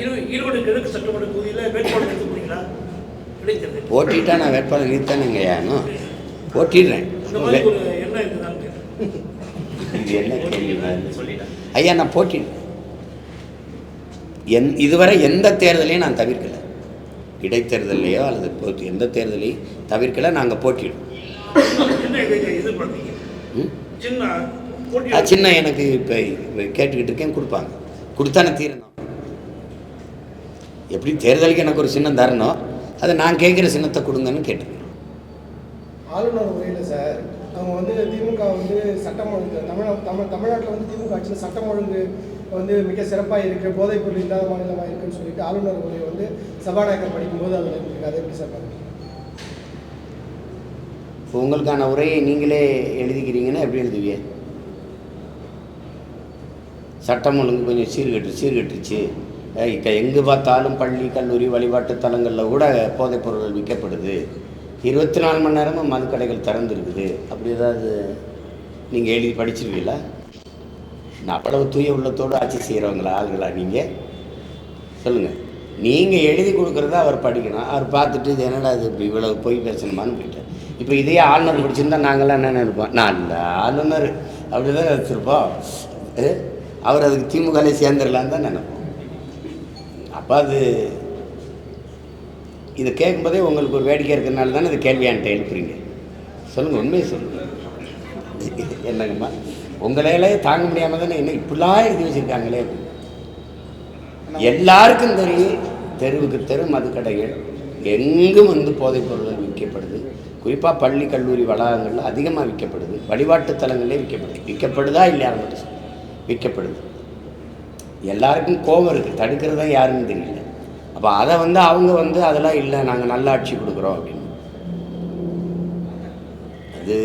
ஈரோ- ஈரோடு கிழக்கு சட்டமன்ற தொகுதியில் வேட்பாளர் எடுத்து போறீங்களா? இடைத்தேர்தல் போட்டிட்டா நான் வேட்பாளர் நிறுத்தானுங்க யானும் போட்டிடுறேன். இது என்ன கேள்வி ஐயா நான் போட்டிடுறேன் எந் இதுவரை எந்த தேர்தலையும் நான் தவிர்க்கல. இடைத்தேர்தலையோ அல்லது எந்த தேர்தலையும் தவிர்க்கல நாங்கள் போட்டிடுவோம் சின்ன எனக்கு இப்போ கேட்டுக்கிட்டு இருக்கேன் கொடுப்பாங்க. கொடுத்தானே தீரணும். எப்படி தேர்தலுக்கு எனக்கு ஒரு சின்னம் தரணும் அதை நான் கேட்குற சின்னத்தை கொடுங்கன்னு கேட்டுருக்கேன் ஆளுநர் உரையில் சார் அவங்க வந்து திமுக வந்து சட்டம் ஒழுங்கு தமிழ் தமிழ் தமிழ்நாட்டில் வந்து திமுக ஆட்சியில் சட்டம் ஒழுங்கு வந்து மிக சிறப்பாக இருக்குது போதைப் பொருள் இல்லாத மாநிலமாக இருக்குன்னு சொல்லிட்டு ஆளுநர் உரையை வந்து சபாநாயகர் படிக்கும்போது அதில் இருக்கு அதை எப்படி சார் இப்போ உங்களுக்கான உரையை நீங்களே எழுதிக்கிறீங்கன்னா எப்படி எழுதுவீங்க? சட்டம் ஒழுங்கு கொஞ்சம் சீர்கெட்டு சீர்கெட்டுருச்சு. இப்போ எங்கே பார்த்தாலும் பள்ளி கல்லூரி வழிபாட்டு தலங்களில் கூட போதைப் பொருள் விற்கப்படுது. இருபத்தி நாலு மணி நேரமும் மதுக்கடைகள் திறந்துருக்குது. அப்படி ஏதாவது நீங்கள் எழுதி படிச்சிருவீங்களா நான் அவ்வளவு தூய உள்ளத்தோடு ஆட்சி செய்கிறவங்களா ஆளுங்களா நீங்கள் சொல்லுங்கள் நீங்கள் எழுதி கொடுக்குறத அவர் படிக்கணும். அவர் பார்த்துட்டு இது என்னடா இது இப்படி இவ்வளோ போய் பேசணுமான்னு போயிட்டார் இப்போ இதே ஆளுநர் படிச்சிருந்தா நாங்களாம் என்ன நினைப்போம்? நான் இல்லை ஆளுநர் அப்படி தான் வச்சுருப்போம் அவர் அதுக்கு திமுகலே சேர்ந்துடலான்னு தான் நினைப்போம். அப்போ அது இதை கேட்கும்போதே உங்களுக்கு ஒரு வேடிக்கை இருக்கிறனால தானே இது கேள்வியான்ட்ட எழுப்புறீங்க. சொல்லுங்கள் உண்மையை சொல்லுங்கள் என்னங்கம்மா? உங்களாலே தாங்க முடியாமல் தானே என்ன இப்படிலாம் எழுதி வச்சுருக்காங்களே? எல்லாருக்கும் தெரியும் தெருவுக்கு தெரு மதுக்கடைகள் எங்கும் வந்து போதைப் பொருள்கள் விற்கப்படுது. குறிப்பாக பள்ளி கல்லூரி வளாகங்களில் அதிகமாக விற்கப்படுது. வழிபாட்டு தலங்களே விற்கப்படுது. விற்கப்படுதா இல்லையா மட்டும் விற்கப்படுது. எல்லாருக்கும் கோபம் இருக்குது தடுக்கிறதா யாருன்னு தெரியல. அப்போ அதை வந்து அவங்க வந்து அதெல்லாம் இல்லை நாங்கள் நல்ல ஆட்சி கொடுக்குறோம் அப்படின்னு. அது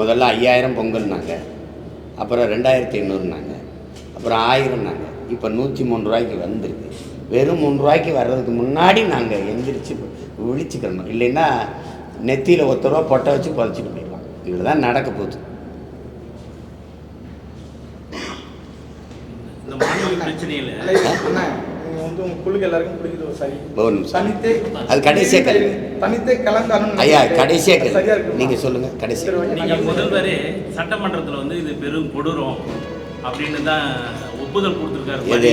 முதல்ல ஐயாயிரம் பொங்கல்னாங்க அப்புறம் ரெண்டாயிரத்தி ஐநூறுனாங்க அப்புறம் ஆயிரம்னாங்க இப்போ நூற்றி மூணு ரூபாய்க்கு வந்துருக்கு. வெறும் மூணு ரூபாய்க்கு வர்றதுக்கு முன்னாடி நாங்கள் எந்திரிச்சு விழிச்சுக்கிறணும் இல்லைன்னா நெத்தியில் ஒத்த ரூபா பொட்டை வச்சு புதைச்சிட்டு போயிடலாம். இதுதான் நடக்க போகுது இந்த வந்து உங்க குழுக்கு எல்லாருக்கும் பிடிக்குது சரி. ஒரு நிமிஷம். தனித்தே அது கடைசியா கேளுங்க. தனித்தே கலந்தாலும் ஐயா கடைசியாக இருக்கு நீங்கள் சொல்லுங்கள் கடைசி சரி, ஓகே. நீங்க முதல்வரே சட்டமன்றத்துல வந்து இது பெரும் கொடூரம் அப்படின்னு தான் ஒப்புதல் கொடுத்திருக்காரு எது?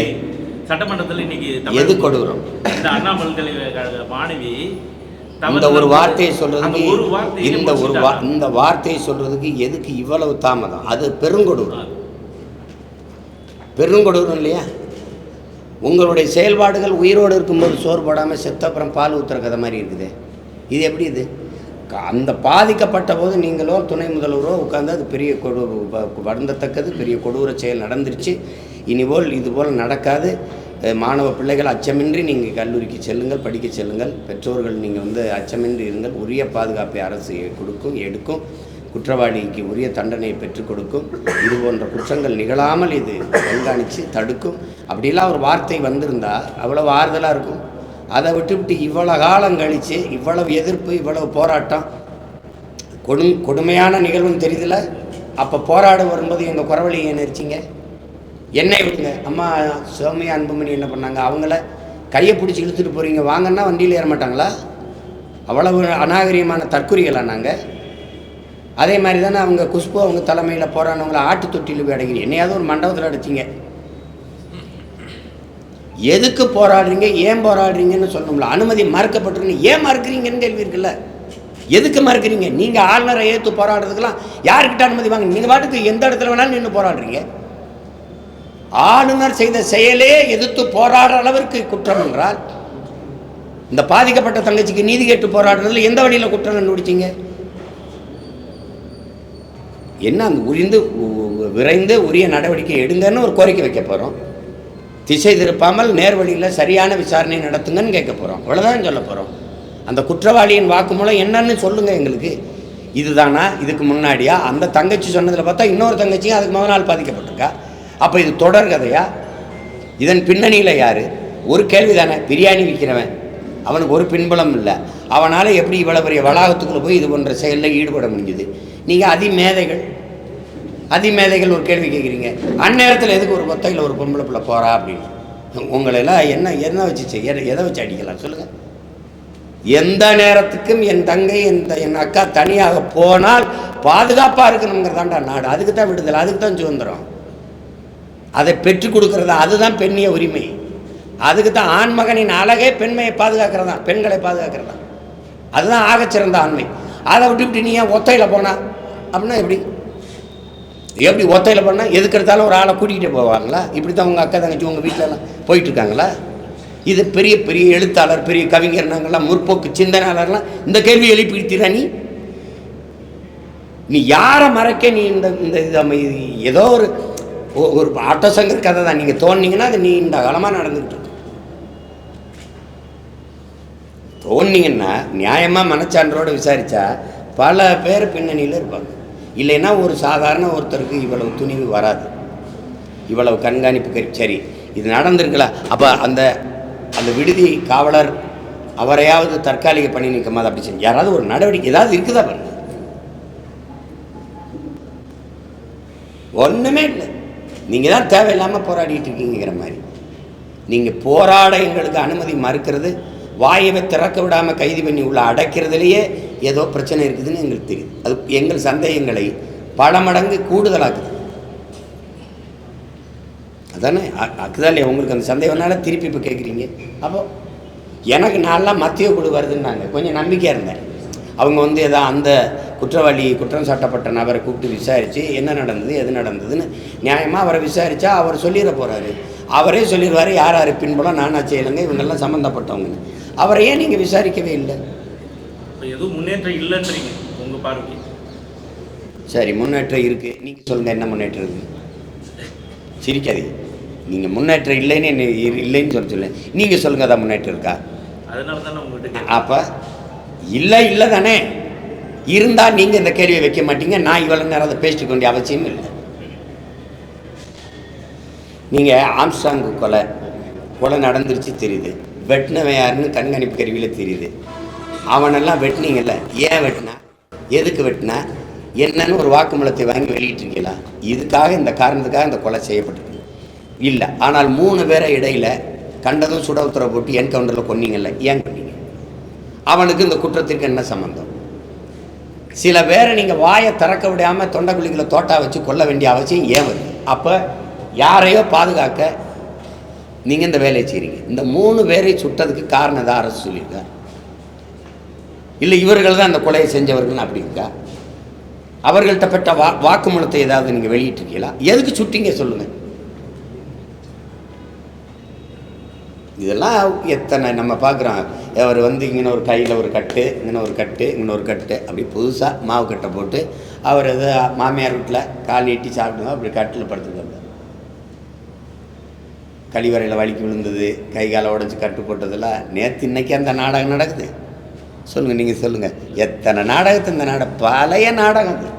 சட்டமன்றத்துல இன்னைக்கு எது கொடூரம்? இந்த அண்ணா பல்கலைக்கழக மாணவி இந்த ஒரு வார்த்தையை சொல்றதுக்கு இந்த ஒரு வா. இந்த வார்த்தையை சொல்றதுக்கு எதுக்கு இவ்வளவு தாமதம்? அது பெருங்கொடூரம். பெருங்கொடூரம் இல்லையா? உங்களுடைய செயல்பாடுகள் உயிரோடு இருக்கும்போது சோறு போடாமல் செத்த அப்புறம் பால் ஊற்றுற கதை மாதிரி இருக்குது. இது எப்படி இது? அந்த பாதிக்கப்பட்ட போது நீங்களோ துணை முதல்வரோ உட்காந்து அது பெரிய கொடு வ- வருந்தத்தக்கது பெரிய கொடூர செயல் நடந்துருச்சு. இனிபோல் இதுபோல் நடக்காது. மாணவ பிள்ளைகள் அச்சமின்றி நீங்கள் கல்லூரிக்கு செல்லுங்கள் படிக்க செல்லுங்கள். பெற்றோர்கள் நீங்கள் வந்து அச்சமின்றி இருங்கள். உரிய பாதுகாப்பை அரசு கொடுக்கும் எடுக்கும். குற்றவாளிக்கு உரிய தண்டனையை பெற்றுக் கொடுக்கும். இது போன்ற குற்றங்கள் நிகழாமல் இது கண்காணித்து தடுக்கும். அப்படிலாம் ஒரு வார்த்தை வந்திருந்தா அவ்வளவு ஆறுதலாக இருக்கும். அதை விட்டுவிட்டு இவ்வளோ காலம் கழித்து இவ்வளவு எதிர்ப்பு இவ்வளவு போராட்டம் கொடும் கொடுமையான நிகழ்வுன்னு தெரியுதுல அப்போ போராட வரும்போது எங்கள் குறவழி நினைச்சிங்க என்னை விடுங்க. அம்மா சோமியா அன்புமணி என்ன பண்ணாங்க? அவங்கள கையை பிடிச்சி இழுத்துட்டு போகிறீங்க வாங்கன்னா வண்டியில் ஏற மாட்டாங்களா? அவ்வளவு அநாகரிகமான தற்குறிகளா நாங்கள் அதே மாதிரி தானே அவங்க குஷ்பு அவங்க தலைமையில் போராடினவங்களை ஆட்டு தொட்டியில் போய் அடைக்கிறீங்க என்னையாவது ஒரு மண்டபத்தில் அடைச்சிங்க. எதுக்கு போராடுறீங்க? ஏன் போராடுறீங்கன்னு சொல்லணும்ல. அனுமதி மறுக்கப்பட்டிருக்கு ஏன் மறுக்கிறீங்கன்னு கேள்வி இருக்குல்ல. எதுக்கு மறுக்கிறீங்க? நீங்கள் ஆளுநரை ஏற்று போராடுறதுக்கெல்லாம் யாருக்கிட்ட அனுமதி வாங்க நீங்கள் பாட்டுக்கு எந்த இடத்துல வேணாலும் நின்று போராடுறீங்க. ஆளுநர் செய்த செயலே எதிர்த்து போராடுற அளவிற்கு குற்றம் என்றால் இந்த பாதிக்கப்பட்ட தங்கச்சிக்கு நீதி கேட்டு போராடுறதுல எந்த வழியில் குற்றம் கண்டுபிடிச்சிங்க? என்ன அந்த உரிந்து விரைந்து உரிய நடவடிக்கை எடுங்கன்னு ஒரு கோரிக்கை வைக்க போகிறோம் திசை திருப்பாமல் நேர்வழியில் சரியான விசாரணை நடத்துங்கன்னு கேட்க போகிறோம் அவ்வளோதான் சொல்ல போகிறோம் அந்த குற்றவாளியின் வாக்குமூலம் என்னன்னு சொல்லுங்கள் எங்களுக்கு. இதுதானா? இதுக்கு முன்னாடியா? அந்த தங்கச்சி சொன்னதில் பார்த்தா இன்னொரு தங்கச்சியும் அதுக்கு முதல் நாள் பாதிக்கப்பட்டிருக்கா. அப்போ இது தொடர் கதையா? இதன் பின்னணியில் யார்? ஒரு கேள்வி தானே பிரியாணி விற்கிறவன் அவனுக்கு ஒரு பின்புலம் இல்லை. அவனால் எப்படி இவ்வளோ பெரிய வளாகத்துக்குள்ளே போய் இது போன்ற செயலில் ஈடுபட முடிஞ்சுது? நீங்கள் அதிமேதைகள். அதிமேதைகள் ஒரு கேள்வி கேட்குறீங்க அந்நேரத்தில் எதுக்கு ஒரு கொத்தையில் ஒரு பொம்பளை பிள்ளை போகிறா அப்படின்னு? உங்களெல்லாம் என்ன என்ன வச்சு செய்ய எதை வச்சு அடிக்கலாம்? சொல்லுங்கள் எந்த நேரத்துக்கும் என் தங்கை என் என் அக்கா தனியாக போனால் பாதுகாப்பாக இருக்கணுங்கிறதாண்டா நாடு. அதுக்கு தான் விடுதலை அதுக்கு தான் சுதந்திரம். அதை பெற்றுக் கொடுக்கறதா அதுதான் பெண்ணிய உரிமை. அதுக்கு தான் ஆண்மகனின் அழகே பெண்மையை பாதுகாக்கிறதா பெண்களை பாதுகாக்கிறதா. அதுதான் ஆகச்சிறந்த ஆண்மை. அதை விட்டுவிட்டு நீ ஏன் ஒத்தையில் போனால் அப்படின்னா எப்படி? எப்படி ஒத்தையில் பண்ணால் எதுக்கு எடுத்தாலும் ஒரு ஆளை கூட்டிகிட்டு போவாங்களா? இப்படி தான் உங்கள் அக்கா தங்கச்சி உங்கள் வீட்டிலலாம் போயிட்டுருக்காங்களா? இது பெரிய பெரிய எழுத்தாளர் பெரிய கவிஞர் நாங்கள்லாம் முற்போக்கு சிந்தனையாளர்லாம் இந்த கேள்வி எழுப்பிடுத்தீரா நீ? நீ யாரை மறைக்க நீ இந்த இந்த இது ஏதோ ஒரு ஒரு ஆட்டோ சங்கர் கதை தான். நீங்கள் தோணுனீங்கன்னா அது நீ இந்த காலமாக நடந்துக்கிட்டு இருக்கு. தோணுனீங்கன்னா நியாயமாக மனச்சான்றோடு விசாரித்தா பல பேர் பின்னணியில் இருப்பாங்க. இல்லைன்னா ஒரு சாதாரண ஒருத்தருக்கு இவ்வளவு துணிவு வராது. இவ்வளவு கண்காணிப்பு சரி இது நடந்திருக்கலாம் அப்போ அந்த அந்த விடுதி காவலர் அவரையாவது தற்காலிக பணி நீக்கமாக அப்படி செஞ்சு யாராவது ஒரு நடவடிக்கை ஏதாவது இருக்குதா பாருங்க. ஒன்றுமே இல்லை. நீங்கள் தான் தேவையில்லாமல் போராடிட்டு இருக்கீங்கிற மாதிரி. நீங்கள் போராட எங்களுக்கு அனுமதி மறுக்கிறது வாயவை திறக்க விடாமல் கைது பண்ணி உள்ள அடைக்கிறதுலையே ஏதோ பிரச்சனை இருக்குதுன்னு எங்களுக்கு தெரியுது. அது எங்கள் சந்தேகங்களை பல மடங்கு கூடுதலாக்குது. அதானே? அதுதான் இல்லையா? உங்களுக்கு அந்த சந்தேகம்னால திருப்பி இப்போ கேட்குறீங்க அப்போ எனக்கு நான்லாம் மத்திய குழு வருதுன்னாங்க. கொஞ்சம் நம்பிக்கையாக இருந்தேன். அவங்க வந்து ஏதோ அந்த குற்றவாளி குற்றம் சாட்டப்பட்ட நபரை கூப்பிட்டு விசாரித்து என்ன நடந்தது எது நடந்ததுன்னு நியாயமாக அவரை விசாரித்தா அவர் சொல்லிட போகிறாரு அவரே சொல்லிடுவார் யார் யார் பின்புலம் நானா செய்யலைங்க இவங்கெல்லாம் சம்மந்தப்பட்டவங்கன்னு அவரை ஏன் நீங்கள் விசாரிக்கவே இல்லை. இப்போ எதுவும் முன்னேற்றம் இல்லைன்றீங்க உங்கள் பார்வைக்கு. சரி முன்னேற்றம் இருக்குது நீங்கள் சொல்லுங்கள் என்ன முன்னேற்றம் இருக்குது சிரிக்காதீங்க. நீங்கள் முன்னேற்றம் இல்லைன்னு என்ன இல்லைன்னு சொல்ல சொல்ல நீங்கள் சொல்லுங்கள் அதான் முன்னேற்றம் இருக்கா? அதனால தானே உங்கள்கிட்ட. அப்போ இல்லை இல்லை தானே. இருந்தால் நீங்கள் இந்த கேள்வியை வைக்க மாட்டீங்க. நான் இவ்வளோ நேரம் அதை பேசிக்க வேண்டிய அவசியம் இல்லை. நீங்கள் ஆம்ஸ்டாங்கு கொலை கொலை நடந்துருச்சு தெரியுது. வெட்டினவன் யாருன்னு கண்காணிப்பு கருவியில் தெரியுது. அவனெல்லாம் வெட்டினீங்கல்ல ஏன் வெட்டினா? எதுக்கு வெட்டினா? என்னன்னு ஒரு வாக்குமூலத்தை வாங்கி வெளியிட்டிருக்கீங்களா? இதுக்காக இந்த காரணத்துக்காக இந்த கொலை செய்யப்பட்டிருக்கு. இல்லை ஆனால் மூணு பேரை இடையில் கண்டதும் சுட உத்தரவு போட்டு என்கவுண்டரில் கொன்னீங்கல்ல ஏன் கொன்னீங்க? அவனுக்கு இந்த குற்றத்திற்கு என்ன சம்மந்தம் சில பேரை நீங்கள் வாயை திறக்க விடாமல் தொண்டைக்குழிகளை தோட்டா வச்சு கொல்ல வேண்டிய அவசியம் ஏன் வருது? அப்போ யாரையோ பாதுகாக்க நீங்கள் இந்த வேலையை செய்கிறீங்க இந்த மூணு பேரை சுட்டதுக்கு காரணம் தான் அரசு சொல்லியிருக்காரு? இல்லை இவர்கள் தான் அந்த கொலையை செஞ்சவர்கள் அப்படி இருக்கா? அவர்கள்ட்ட பெற்ற வா வாக்குமூலத்தை ஏதாவது நீங்கள் வெளியிட்டிருக்கீங்களா? எதுக்கு சுட்டிங்க சொல்லுங்கள் இதெல்லாம் எத்தனை நம்ம பார்க்குறோம். அவர் வந்து இங்கே ஒரு கையில் ஒரு கட்டு இங்கே ஒரு கட்டு இங்கே ஒரு கட்டு. அப்படி புதுசாக மாவு கட்டை போட்டு அவர் எது மாமியார் வீட்டில் கால் நீட்டி சாப்பிடுவோம் அப்படி கட்டில் படுத்துக்கிறாங்க கழிவறையில் வலிக்கு விழுந்தது கை காலை உடஞ்சி கட்டு போட்டதெல்லாம் நேற்று இன்றைக்கி அந்த நாடகம் நடக்குது. சொல்லுங்கள் நீங்கள் சொல்லுங்கள் எத்தனை நாடகத்தை இந்த நாடகம் பழைய நாடகம். அது